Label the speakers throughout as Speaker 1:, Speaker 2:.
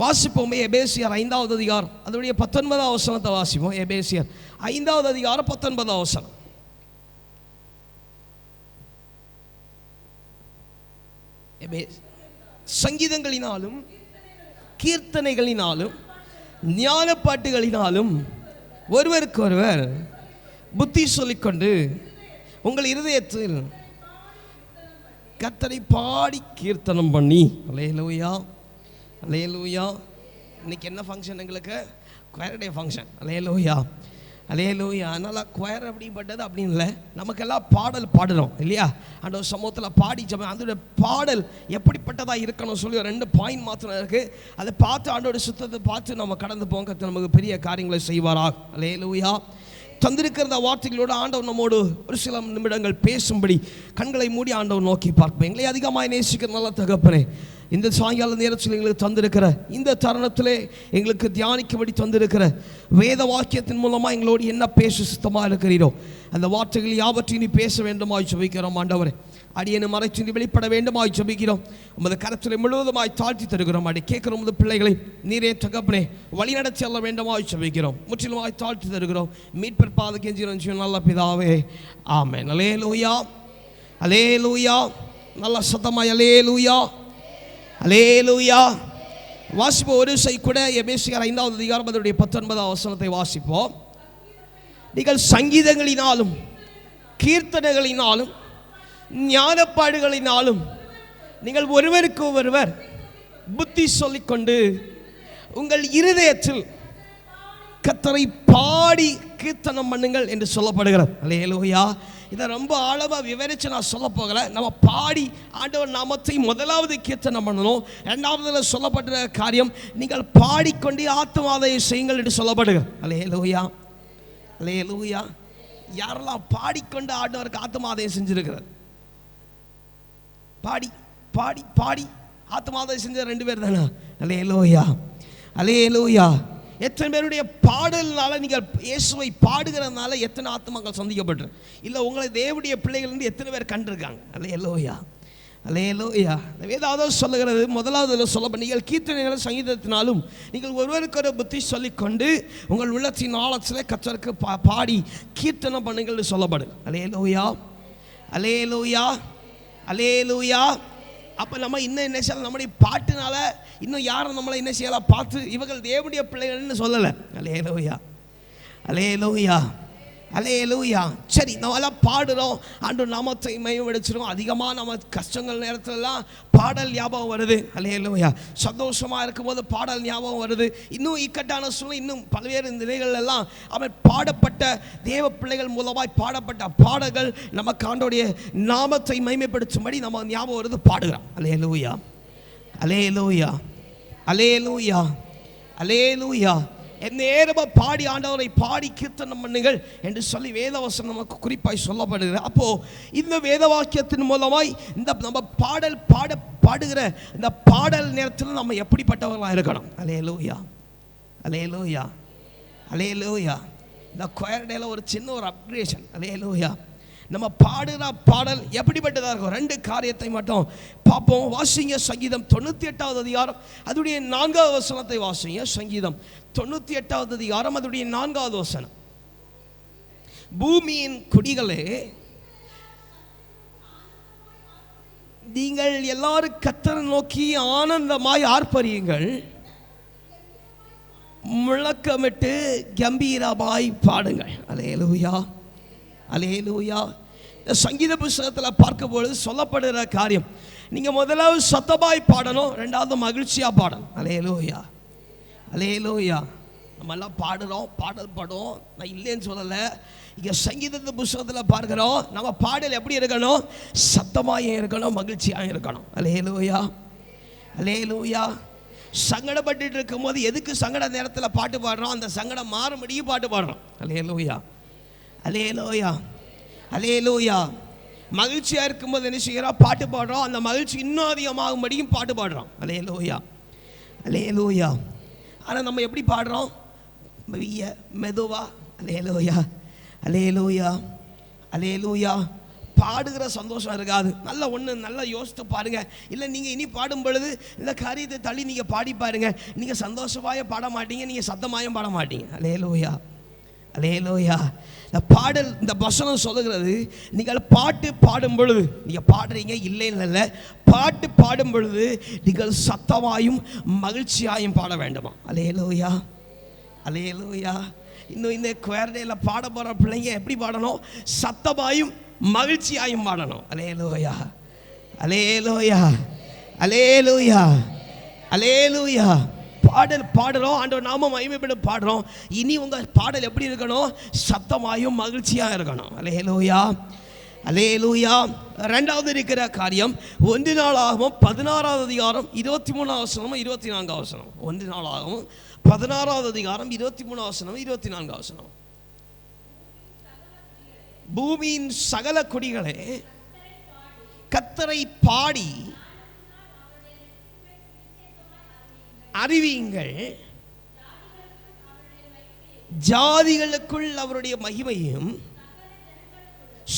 Speaker 1: வாசிப்போம் எபேசியர் ஐந்தாவது அதிகாரம் அதனுடைய பத்தொன்பதாம் அவசரத்தை வாசிப்போம் எபேசியர் ஐந்தாவது அதிகாரம் பத்தொன்பதாம் அவசரம் சங்கீதங்களினாலும் கீர்த்தனைகளினாலும் ஞான பாட்டுகளினாலும் ஒருவருக்கு ஒருவர் புத்தி சொல்லிக்கொண்டு உங்கள் இருதயத்தில் கத்தனை பாடி கீர்த்தனம் பண்ணி அலையலோயா லூயா இன்னைக்கு என்ன ஃபங்க்ஷன் எங்களுக்கு குயர் டே ஃபங்க்ஷன் அலையலூயா லூயா அதனால் குயர் அப்படிப்பட்டது அப்படின்னு இல்லை நமக்கெல்லாம் பாடல் பாடுறோம் இல்லையா அந்த ஒரு சமூகத்தில் பாடி ஜபம் அதோட பாடல் எப்படிப்பட்டதாக இருக்கணும் சொல்லி ரெண்டு பாயிண்ட் மாத்திரம் இருக்குது அதை பார்த்து ஆண்டோட சுத்தத்தை பார்த்து நம்ம கடந்து போங்க நமக்கு பெரிய காரியங்களை செய்வாரா அலையலூயா தந்திருக்கிற வார்த்தைகளோடு ஆண்டவர் நம்மோடு ஒரு சில நிமிடங்கள் பேசும்படி கண்களை மூடி ஆண்டவர் நோக்கி பார்ப்பேன் எங்களை அதிகமாக நேசிக்கிற நல்ல தகப்பனே இந்த சாயங்கால நேரத்தில் எங்களுக்கு தந்திருக்கிற இந்த தருணத்திலே எங்களுக்கு தியானிக்கும்படி தந்திருக்கிற வேத வாக்கியத்தின் மூலமாக எங்களோடு என்ன பேச சுத்தமாக இருக்கிறீரோ அந்த வார்த்தைகள் யாவற்றையும் நீ பேச வேண்டுமாய் சுபிக்கிறோம் ஆண்டவரே அடியனை மறைச்சு வெளிப்பட வேண்டுமாய் சுபிக்கிறோம் உமது கரத்திலே முழுவதுமாய் தாழ்த்தி தருகிறோம் அடி கேட்குற உமது பிள்ளைகளை நீரே தகப்பனே நடத்தி செல்ல வேண்டுமாய் சுபிக்கிறோம் முற்றிலுமாய் தாழ்த்தி தருகிறோம் மீட்பர் பாத நல்ல பிதாவே ஆமே அலே லூயா அலே லூயா நல்ல சத்தமாய் அலே லூயா அலேலூயா வாசிப்போம் ஒரு விசை கூட எபேசிகார் ஐந்தாவது அதிகாரம் அதனுடைய பத்தொன்பதாம் வசனத்தை வாசிப்போம் நீங்கள் சங்கீதங்களினாலும் கீர்த்தனைகளினாலும் ஞானப்பாடுகளினாலும் நீங்கள் ஒருவருக்கு ஒருவர் புத்தி சொல்லிக்கொண்டு உங்கள் இருதயத்தில் கத்தரை பாடி கீர்த்தனம் பண்ணுங்கள் என்று சொல்லப்படுகிறது அல்லையா இதை ரொம்ப ஆழமாக விவரித்து நான் சொல்ல போகலை நம்ம பாடி ஆண்டவர் நாமத்தை முதலாவது கீர்த்தனம் பண்ணணும் ரெண்டாவதில் சொல்லப்பட்ட காரியம் நீங்கள் பாடிக்கொண்டே ஆத்மாதையை செய்யுங்கள் என்று சொல்லப்படுங்க அலே லூயா அலே லூயா யாரெல்லாம் பாடிக்கொண்டு ஆண்டவருக்கு ஆத்மாதையை செஞ்சிருக்கிறார் பாடி பாடி பாடி ஆத்மாதையை செஞ்ச ரெண்டு பேர் தானே அலே லோயா அலே லோயா எத்தனை பேருடைய பாடல்னால நீங்கள் இயேசுவை பாடுகிறதுனால எத்தனை ஆத்மாக்கள் சந்திக்கப்பட்டு இல்லை உங்களை தேவடைய பிள்ளைகள்லேருந்து எத்தனை பேர் கண்டிருக்காங்க அல்ல எல்லோயா எல்லோயா ஏதாவது சொல்லுகிறது முதலாவது சொல்ல நீங்கள் கீர்த்தனைகளை சங்கீதத்தினாலும் நீங்கள் ஒருவருக்கு ஒரு புத்தி சொல்லிக்கொண்டு உங்கள் உள்ளத்தின் ஆழத்தில் கச்சருக்கு பா பாடி கீர்த்தனை பண்ணுங்கள் சொல்லப்படும் அலேலோயா அலே லூயா அப்போ நம்ம இன்னும் என்ன செய்யலாம் நம்முடைய பாட்டுனால இன்னும் யாரும் நம்மளை என்ன செய்யலாம் பார்த்து இவர்கள் தேவனுடைய பிள்ளைகள்னு சொல்லலை அலே லோயா அலே லோயா அலையலூயா லூயா சரி நம்மளாம் பாடுறோம் அன்று நாமத்தை மையம் மையவடிச்சிடும் அதிகமாக நம்ம கஷ்டங்கள் நேரத்துலலாம் பாடல் ஞாபகம் வருது அலையலூயா லூயா சந்தோஷமாக இருக்கும்போது பாடல் ஞாபகம் வருது இன்னும் இக்கட்டான சூழ்நிலை இன்னும் பல்வேறு நிலைகளெல்லாம் அவன் பாடப்பட்ட தேவ பிள்ளைகள் மூலமாய் பாடப்பட்ட பாடல்கள் நம்ம காண்டோடைய நாமத்தை மைமைப்படுத்தும்படி நம்ம ஞாபகம் வருது பாடுகிறோம் அலையலூயா லூயா அலே லூயா அலே அலே நேரமாக பாடி ஆண்டவரை பாடி கீர்த்தனம் பண்ணுங்கள் என்று சொல்லி வேதவசனம் நமக்கு குறிப்பாய் சொல்லப்படுகிறது அப்போது இந்த வேதவாக்கியத்தின் மூலமாய் இந்த நம்ம பாடல் பாட பாடுகிற இந்த பாடல் நேரத்தில் நம்ம எப்படிப்பட்டவர்களாக இருக்கணும் அலே லோயா அலே லோயா அலே லோயா இந்த குயர்டேல ஒரு சின்ன ஒரு அப்கிரேஷன் அலே லோயா நம்ம பாடுற பாடல் எப்படிப்பட்டதாக இருக்கும் ரெண்டு காரியத்தை மட்டும் பார்ப்போம் வாசிங்க சங்கீதம் தொண்ணூற்றி எட்டாவது அதிகாரம் அதுடைய நான்காவது வசனத்தை வாசிங்க சங்கீதம் தொண்ணூற்றி எட்டாவது அதிகாரம் அதுடைய நான்காவது வசனம் பூமியின் குடிகளே நீங்கள் எல்லாரும் கத்தரை நோக்கி ஆனந்தமாய் ஆர்ப்பரியுங்கள் முழக்கமிட்டு கம்பீரமாய் பாடுங்கள் அலையலூயா அலேலூயா இந்த சங்கீத புஸ்தகத்தில் பார்க்கும்பொழுது சொல்லப்படுகிற காரியம் நீங்கள் முதலாவது சத்தமாய் பாடணும் ரெண்டாவது மகிழ்ச்சியாக பாடணும் அலேலூயா நம்ம எல்லாம் பாடுகிறோம் பாடல் பாடுவோம் நான் இல்லைன்னு சொல்லலை இங்கே சங்கீதத்து புஸ்தகத்தில் பார்க்குறோம் நம்ம பாடல் எப்படி இருக்கணும் சத்தமாக இருக்கணும் மகிழ்ச்சியாக இருக்கணும் அலேலூயா அலேலூயா சங்கடப்பட்டு இருக்கும்போது எதுக்கு சங்கட நேரத்தில் பாட்டு பாடுறோம் அந்த சங்கடம் மாறும்படியும் பாட்டு பாடுறோம் லூயா அலே லோயா அலே மகிழ்ச்சியாக இருக்கும்போது என்ன செய்கிறோம் பாட்டு பாடுறோம் அந்த மகிழ்ச்சி இன்னும் அதிகமாகும்படியும் பாட்டு பாடுறோம் அலே லோயா அலே லோயா ஆனால் நம்ம எப்படி பாடுறோம் மெதுவா அலே லோயா அலே லோயா அலே லோயா பாடுகிற சந்தோஷம் இருக்காது நல்லா ஒன்று நல்லா யோசித்து பாருங்கள் இல்லை நீங்கள் இனி பாடும் பொழுது இந்த காரியத்தை தள்ளி நீங்கள் பாடி பாருங்கள் நீங்கள் சந்தோஷமாக பாட மாட்டீங்க நீங்கள் சத்தமாயும் பாட மாட்டீங்க அலே லோயா அலேலோயா இந்த பாடல் இந்த வசனம் சொல்லுகிறது நீங்கள் பாட்டு பாடும் பொழுது நீங்கள் பாடுறீங்க இல்லைன்னு இல்லை பாட்டு பாடும் பொழுது நீங்கள் சத்தமாயும் மகிழ்ச்சியாயும் பாட வேண்டுமா அலேலோயா அலேலோயா இன்னும் இந்த குவாரண்டையில் பாட போகிற பிள்ளைங்க எப்படி பாடணும் சத்தமாயும் மகிழ்ச்சியாயும் பாடணும் அலேலோயா அலேலோயா அலே அலேலூயா பாடல் பாடுறோம் ஆண்டவர் நாம மகிமைப்பட பாடுறோம் இனி உங்க பாடல் எப்படி இருக்கணும் சத்தமாயும் மகிழ்ச்சியாக இருக்கணும் அலே லூயா ரெண்டாவது இருக்கிற காரியம் ஒன்று நாளாகவும் பதினாறாவது அதிகாரம் இருபத்தி மூணாவது அவசரமும் இருபத்தி நான்கு அவசரம் ஒன்று நாளாகவும் பதினாறாவது அதிகாரம் இருபத்தி மூணாவது வசனம் இருபத்தி நான்கு அவசரம் பூமியின் சகல குடிகளே கத்தரை பாடி அறிவியுங்கள் ஜாதிகளுக்குள் அவருடைய மகிமையும்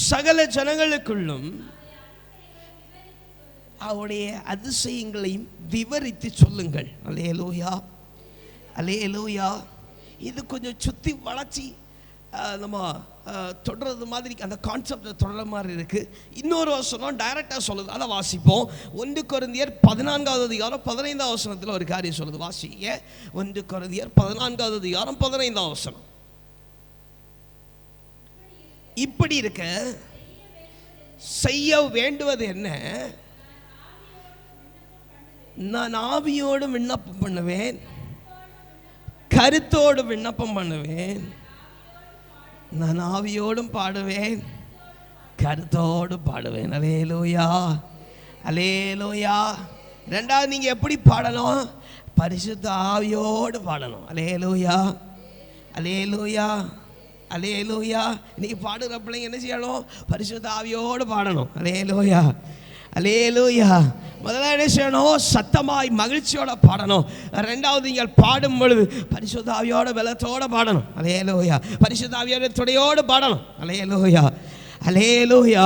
Speaker 1: சகல ஜனங்களுக்குள்ளும் அவருடைய அதிசயங்களையும் விவரித்து சொல்லுங்கள் அலே லோயா அலே லோயா இது கொஞ்சம் சுத்தி வளர்ச்சி நம்ம தொடர்றது மாதிரி அந்த கான்செப்ட் தொடர மாதிரி இருக்குது இன்னொரு வசனம் டைரெக்டாக சொல்லுது அதை வாசிப்போம் ஒன்று குருந்தியர் பதினான்காவது அதிகாரம் பதினைந்தாம் வசனத்தில் ஒரு காரியம் சொல்லுது வாசிங்க ஒன்று குருந்தியர் பதினான்காவது அதிகாரம் பதினைந்தாம் வசனம் இப்படி இருக்க செய்ய வேண்டுவது என்ன நான் ஆவியோடு விண்ணப்பம் பண்ணுவேன் கருத்தோடு விண்ணப்பம் பண்ணுவேன் நான் ஆவியோடும் பாடுவேன் கருத்தோடு பாடுவேன் அலே லோயா அலே லூயா ரெண்டாவது நீங்கள் எப்படி பாடணும் பரிசுத்த ஆவியோடு பாடணும் அலே லூயா அலே லூயா அலே லூயா நீ பாடுகிற பிள்ளைங்க என்ன செய்யணும் பரிசுத்த ஆவியோடு பாடணும் அலே லோயா அலே லூயா முதல்ல என்ன செய்யணும் சத்தமாய் மகிழ்ச்சியோட பாடணும் ரெண்டாவது நீங்கள் பாடும் பொழுது பரிசுத்தாவியோட வெள்ளத்தோட பாடணும் அலே லோயா பரிசுத்தாவியோட துடையோடு பாடணும் அலே லோயா அலே லோயா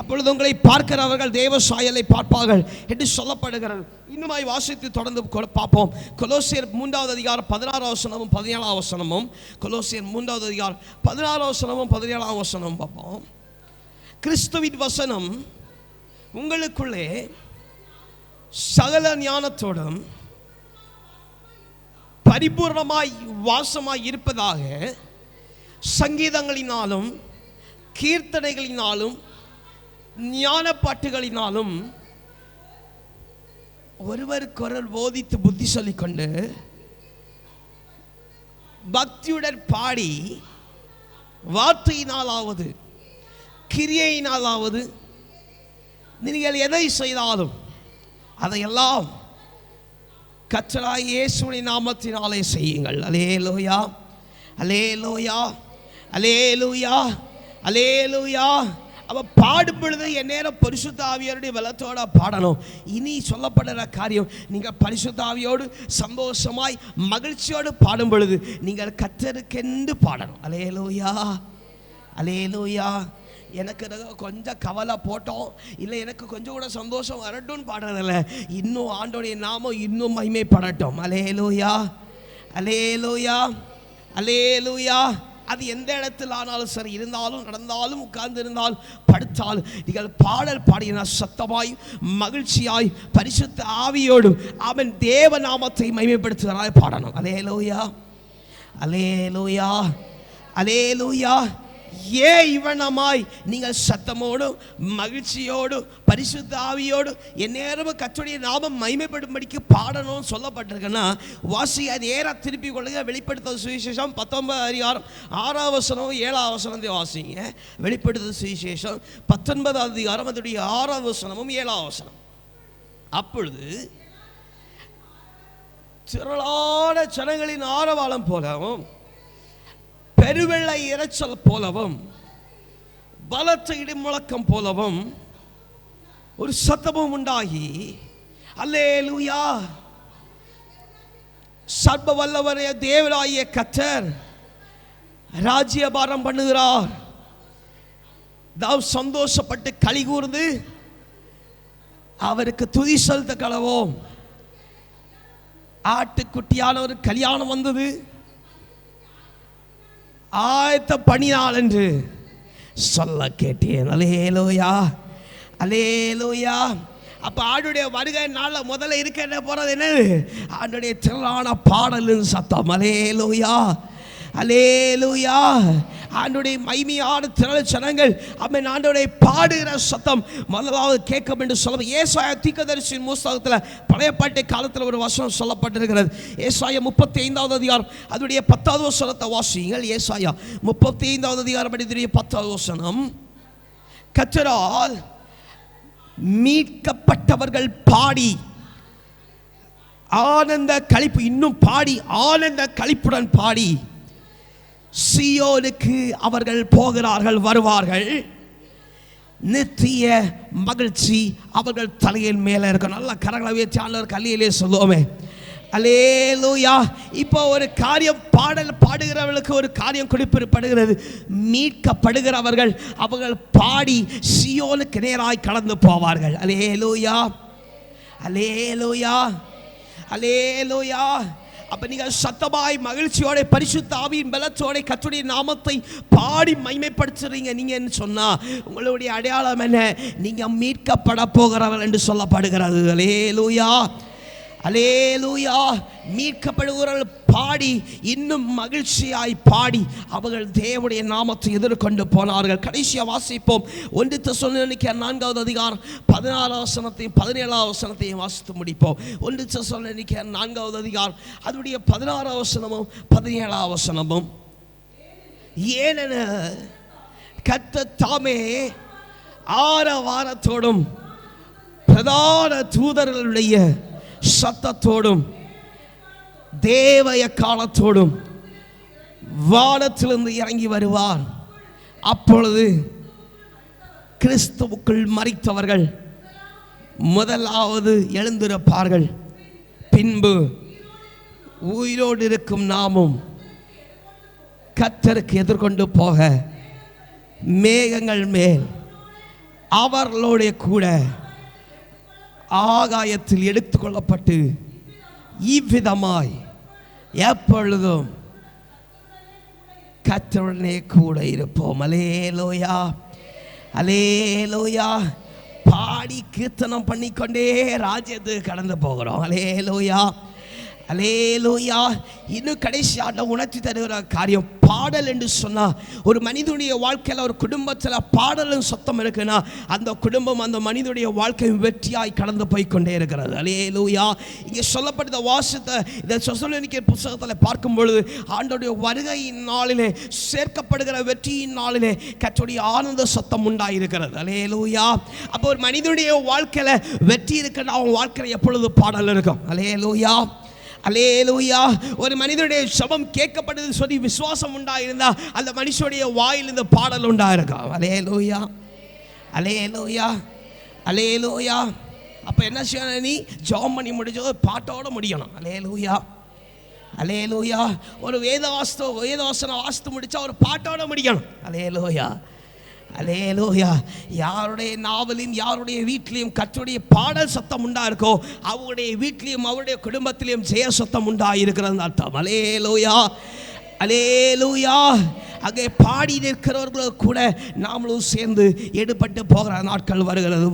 Speaker 1: அப்பொழுது உங்களை பார்க்கிறவர்கள் தேவ சாயலை பார்ப்பார்கள் என்று சொல்லப்படுகிறது இன்னுமாய் வாசித்து தொடர்ந்து பார்ப்போம் கொலோசியர் மூன்றாவது அதிகாரம் பதினாறாம் வசனமும் பதினேழாம் வசனமும் கொலோசியர் மூன்றாவது அதிகாரம் பதினாறாம் வசனமும் பதினேழாம் வசனமும் பார்ப்போம் கிறிஸ்துவின் வசனம் உங்களுக்குள்ளே சகல ஞானத்தோடும் பரிபூர்ணமாய் வாசமாய் இருப்பதாக சங்கீதங்களினாலும் கீர்த்தனைகளினாலும் ஞான பாட்டுகளினாலும் ஒருவருக்கொருவர் போதித்து புத்தி சொல்லிக்கொண்டு பக்தியுடன் பாடி வார்த்தையினாலாவது கிரியையினாலாவது நீங்கள் எதை செய்தாலும் அதையெல்லாம் கற்றலாய் இயேசுடைய நாமத்தினாலே செய்யுங்கள் அலே லோயா அலே லோயா அலே லூயா அலே லூயா அவள் பாடுபடுது என் நேரம் பரிசுத்தாவியருடைய வளத்தோட பாடணும் இனி சொல்லப்படுற காரியம் நீங்கள் பரிசுத்தாவியோடு சந்தோஷமாய் மகிழ்ச்சியோடு பாடும் பொழுது நீங்கள் கத்தருக்கென்று பாடணும் அலே லோயா அலே லோயா எனக்கு கொஞ்சம் கவலை போட்டோம் இல்லை எனக்கு கொஞ்சம் கூட சந்தோஷம் வரட்டும்னு பாடுறதில்ல இன்னும் ஆண்டோடைய நாமம் இன்னும் மகிமைப்படட்டும் அலேலூயா அலேலூயா அலேலூயா அது எந்த இடத்தில் ஆனாலும் சரி இருந்தாலும் நடந்தாலும் இருந்தால் படுத்தால் நீங்கள் பாடல் பாடினால் சத்தமாய் மகிழ்ச்சியாய் பரிசுத்த ஆவியோடும் அவன் தேவ நாமத்தை மகிமைப்படுத்துகிறாய் பாடணும் அலே லூயா அலே லூயா அலே லூயா ஏ இவனமாய் நீங்கள் சத்தமோடும் மகிழ்ச்சியோடும் பரிசுத்த ஆவியோடும் எந்நேரமும் கற்றுடைய நாமம் மைமைப்படும்படிக்கு பாடணும்னு சொல்லப்பட்டிருக்குன்னா வாசி அது ஏற திருப்பி கொள்ளுங்க வெளிப்படுத்த சுவிசேஷம் பத்தொன்பது அதிகாரம் ஆறாம் வசனம் ஏழாம் வசனத்தை வாசிங்க வெளிப்படுத்த சுவிசேஷம் பத்தொன்பது அதிகாரம் அதனுடைய ஆறாம் வசனமும் ஏழாம் வசனம் அப்பொழுது திரளான ஜனங்களின் ஆரவாளம் போலவும் பெருவெள்ளை இறைச்சல் போலவும் பலத்த இடிமுழக்கம் போலவும் ஒரு சத்தமும் உண்டாகி அல்லே லூயா சர்வ வல்லவரைய தேவராய கத்தர் ராஜ்யபாரம் பண்ணுகிறார் தாவ் சந்தோஷப்பட்டு களி கூர்ந்து அவருக்கு துதி செலுத்த கலவோம் ஆட்டுக்குட்டியான ஒரு கல்யாணம் வந்தது ஆயத்த பணியால் என்று சொல்ல கேட்டேன் அலேலோயா அலேலோயா அப்போ ஆண்டுடைய வருகை நாளில் முதல்ல இருக்க என்ன போகிறது என்னது ஆண்டுடைய திரளான பாடலின் சத்தம் அலேலோயா அலேலூயா ஆண்டுடைய மைமையான திரள ஜனங்கள் அம்மன் ஆண்டோடைய பாடுகிற சத்தம் முதலாவது கேட்க வேண்டும் சொல்ல ஏசாய தீக்கதரிசியின் புஸ்தகத்தில் பழைய பாட்டை காலத்தில் ஒரு வசனம் சொல்லப்பட்டிருக்கிறது ஏசாய முப்பத்தி ஐந்தாவது அதிகாரம் அதனுடைய பத்தாவது வசனத்தை வாசியுங்கள் ஏசாயா முப்பத்தி ஐந்தாவது அதிகாரம் படித்துடைய பத்தாவது வசனம் கச்சரால் மீட்கப்பட்டவர்கள் பாடி ஆனந்த கழிப்பு இன்னும் பாடி ஆனந்த கழிப்புடன் பாடி சியோனுக்கு அவர்கள் போகிறார்கள் வருவார்கள் நித்திய மகிழ்ச்சி அவர்கள் தலையின் மேலே இருக்கும் நல்ல கரங்களை வச்சு ஆண்டவர் கல்லியிலே சொல்லுவோமே அலேலூயா இப்போ ஒரு காரியம் பாடல் பாடுகிறவர்களுக்கு ஒரு காரியம் குறிப்பிடப்படுகிறது மீட்கப்படுகிறவர்கள் அவர்கள் பாடி சியோனுக்கு நேராய் கலந்து போவார்கள் அலேலூயா அலேலூயா அலேலூயா அப்போ நீங்கள் சத்தமாய் மகிழ்ச்சியோட பரிசுத்த ஆவியின் பலத்தோட கத்துடைய நாமத்தை பாடி மைமைப்படுத்துறீங்க நீங்கன்னு சொன்னால் உங்களுடைய அடையாளம் என்ன நீங்கள் மீட்கப்பட போகிறவர்கள் என்று சொல்லப்படுகிறது லூயா அலேலூயா மீட்கப்படுகிறவர்கள் பாடி இன்னும் மகிழ்ச்சியாய் பாடி அவர்கள் தேவனுடைய நாமத்தை எதிர்கொண்டு போனார்கள் கடைசியாக வாசிப்போம் ஒன்று சொல்லிக்க நான்காவது அதிகாரம் பதினாறாம் வசனத்தையும் பதினேழாம் வசனத்தையும் வாசித்து முடிப்போம் ஒன்று தசோனிக்க நான்காவது அதிகாரம் அதனுடைய பதினாறாம் வசனமும் பதினேழாம் வசனமும் ஏனென கத்த தாமே ஆர வாரத்தோடும் பிரதான தூதர்களுடைய சத்தத்தோடும் தேவய காலத்தோடும் வானத்திலிருந்து இறங்கி வருவார் அப்பொழுது கிறிஸ்துவுக்குள் மறித்தவர்கள் முதலாவது எழுந்திருப்பார்கள் பின்பு உயிரோடு இருக்கும் நாமும் கத்தருக்கு எதிர்கொண்டு போக மேகங்கள் மேல் அவர்களோடைய கூட ஆகாயத்தில் எடுத்துக்கொள்ளப்பட்டு இவ்விதமாய் எப்பொழுதும் கத்தருடனே கூட இருப்போம் அலேலோயா அலேலோயா பாடி கீர்த்தனம் பண்ணிக்கொண்டே ராஜ்யத்துக்கு கடந்து போகிறோம் அலேலோயா அலேலோயா இன்னும் கடைசியாக உணர்த்தி தருகிற காரியம் பாடல் என்று சொன்னால் ஒரு மனிதனுடைய வாழ்க்கையில் ஒரு குடும்பத்தில் பாடலும் சொத்தம் இருக்குன்னா அந்த குடும்பம் அந்த மனிதனுடைய வாழ்க்கையும் வெற்றியாய் கடந்து போய் கொண்டே இருக்கிறது அலேலூயா இங்கே சொல்லப்பட்ட வாசத்தை இந்த சொசலினிக்க புஸ்தகத்தில் பார்க்கும் பொழுது ஆண்டோடைய வருகையின் நாளிலே சேர்க்கப்படுகிற வெற்றியின் நாளிலே கற்றுடைய ஆனந்த சத்தம் உண்டாயிருக்கிறது அலேலூயா அப்போ ஒரு மனிதனுடைய வாழ்க்கையில் வெற்றி இருக்குன்னா அவன் வாழ்க்கையில் எப்பொழுது பாடல் இருக்கும் அலேலூயா அலேலூயா ஒரு மனிதனுடைய சபம் கேட்கப்பட்டது சொல்லி விசுவாசம் உண்டாயிருந்தா அந்த மனுஷனுடைய வாயில் இந்த பாடல் அலே அலேலூயா அலேலூயா அலேலூயா அப்போ என்ன செய்யணும் நீ ஜாம் பண்ணி முடிஞ்சோ பாட்டோட முடியணும் அலேலூயா அலேலூயா ஒரு வேத வாஸ்தோ வேத வாசனை வாஸ்து முடித்தா ஒரு பாட்டோட முடிக்கணும் அலேலூயா அலே லோயா யாருடைய நாவலையும் யாருடைய வீட்லேயும் கற்றுடைய பாடல் சத்தம் உண்டா இருக்கோ அவருடைய வீட்லேயும் அவருடைய குடும்பத்திலையும் ஜெய சத்தம் உண்டா இருக்கிறது அர்த்தம் அலே அலேலூயா அங்கே பாடி நிற்கிறவர்களோ கூட நாமளும் சேர்ந்து எடுபட்டு போகிற நாட்கள் வருகிறது